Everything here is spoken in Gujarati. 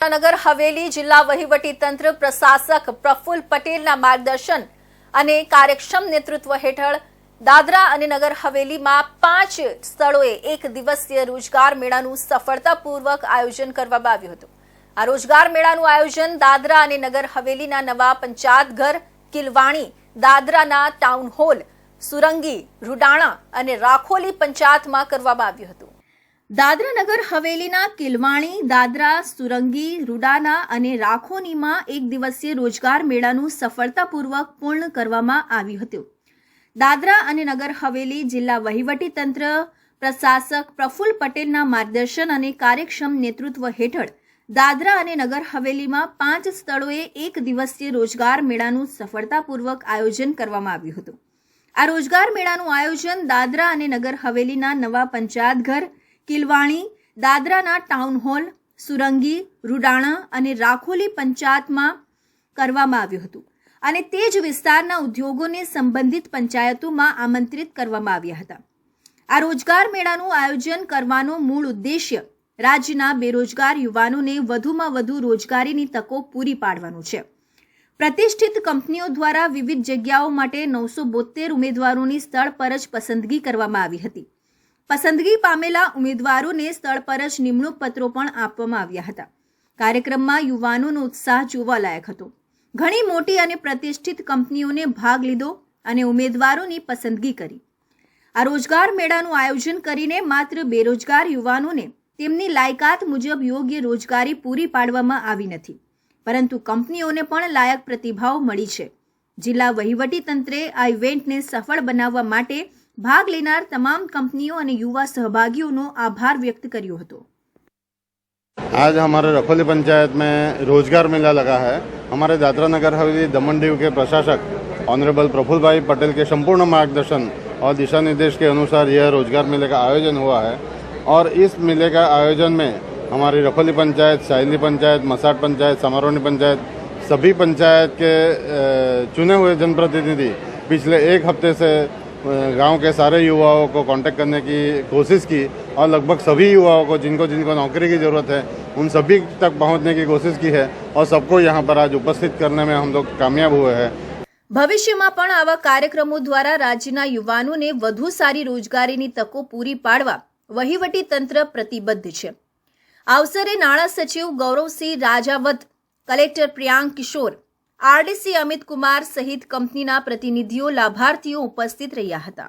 નગર હવેલી જિલ્લા વહીવટી તંત્ર પ્રશાસક પ્રફુલ્લ પટેલના માર્ગદર્શન અને કાર્યક્ષમ નેતૃત્વ હેઠળ દાદરા અને નગર હવેલીમાં પાંચ સ્થળોએ એક દિવસીય રોજગાર મેળાનું સફળતાપૂર્વક આયોજન કરવામાં આવ્યું હતું. આ રોજગાર મેળાનું આયોજન દાદરા અને નગર હવેલીના નવા પંચાયત ઘર, કિલવાણી, દાદરાના ટાઉન હોલ સુરંગી, રૂડાણા અને રાખોલી પંચાયતમાં કરવામાં આવ્યું હતું. દાદરાનગર હવેલીના કિલવાણી, દાદરા, સુરંગી, રૂડાના અને રાખોનીમાં એક દિવસીય રોજગાર મેળાનું સફળતાપૂર્વક પૂર્ણ કરવામાં આવ્યું હતું. દાદરા અને નગર હવેલી જિલ્લા વહીવટી તંત્ર, પ્રશાસક પ્રફુલ્લ પટેલના માર્ગદર્શન અને કાર્યક્ષમ નેતૃત્વ હેઠળ દાદરા અને નગર હવેલીમાં પાંચ સ્થળોએ એક દિવસીય રોજગાર મેળાનું સફળતાપૂર્વક આયોજન કરવામાં આવ્યું હતું. આ રોજગાર મેળાનું આયોજન દાદરા અને નગર હવેલીના નવા પંચાયત ઘર કિલવાણી, દાદરાના ટાઉન હોલ સુરંગી, રૂડાણા અને રાખોલી પંચાયતમાં કરવામાં આવ્યું હતું. અને તે જ વિસ્તારના ઉદ્યોગોને સંબંધિત પંચાયતોમાં આમંત્રિત કરવામાં આવ્યા હતા. આ રોજગાર મેળાનું આયોજન કરવાનો મૂળ ઉદ્દેશ્ય રાજ્યના બેરોજગાર યુવાનોને વધુમાં વધુ રોજગારીની તકો પૂરી પાડવાનું છે. પ્રતિષ્ઠિત કંપનીઓ દ્વારા વિવિધ જગ્યાઓ માટે નવસો બોતેર ઉમેદવારોની સ્થળ પર જ પસંદગી કરવામાં આવી હતી. પસંદગી પામેલા ઉમેદવારોને સ્થળ પર જ નિમણૂક પત્રો પણ આપવામાં આવ્યા હતા. કાર્યક્રમમાં યુવાનોનો ઉત્સાહ જોવાલાયક હતો. ઘણી મોટી અને પ્રતિષ્ઠિત કંપનીઓને ભાગ લીધો અને ઉમેદવારોની પસંદગી કરી. આ રોજગાર મેળાનું આયોજન કરીને માત્ર બેરોજગાર યુવાનોને તેમની લાયકાત મુજબ યોગ્ય રોજગારી પૂરી પાડવામાં આવી નથી. પરંતુ કંપનીઓને પણ લાયક પ્રતિભાવ મળી છે. જિલ્લા વહીવટી તંત્રે આ ઇવેન્ટને સફળ બનાવવા માટે ભાગ લેનાર તમામ કંપનીઓ અને યુવા સહભાગીઓનો આભાર વ્યક્ત કર્યો હતો आज हमारे रखोली पंचायत में रोजगार मेला लगा है हमारे दादरा नगर हवेली दमन दीव के प्रशासक ऑनरेबल प्रफुल्ल भाई पटेल के संपूर्ण मार्गदर्शन और दिशा निर्देश के अनुसार यह रोजगार मेले का आयोजन हुआ है और इस मेले का आयोजन में हमारी रखोली पंचायत साइली पंचायत मसाट पंचायत समारोनी पंचायत सभी पंचायत के अ, चुने हुए जनप्रतिनिधि पिछले एक हफ्ते से गांव के सारे युवाओं को कांटेक्ट करने की कोशिश की और लगभग सभी युवाओं को जिनको जिनको नौकरी की ज़रूरत है उन सभी तक पहुंचने की कोशिश की है और सबको यहां पर आज उपस्थित करने में हम लोग कामयाब हुए हैं ભવિષ્યમાં પણ આવા કાર્યક્રમો દ્વારા રાજ્યના યુવાનોને વધુ સારી રોજગારીની તકો પૂરી પાડવા વહીવટી તંત્ર પ્રતિબદ્ધ છે આ અવસરે નાણાં સચિવ ગૌરવસિંહ રાજાવત કલેક્ટર પ્રિયાંક કિશોર આરડીસી અમિત કુમાર સહિત કંપનીના પ્રતિનિધિઓ લાભાર્થીઓ ઉપસ્થિત રહ્યા હતા.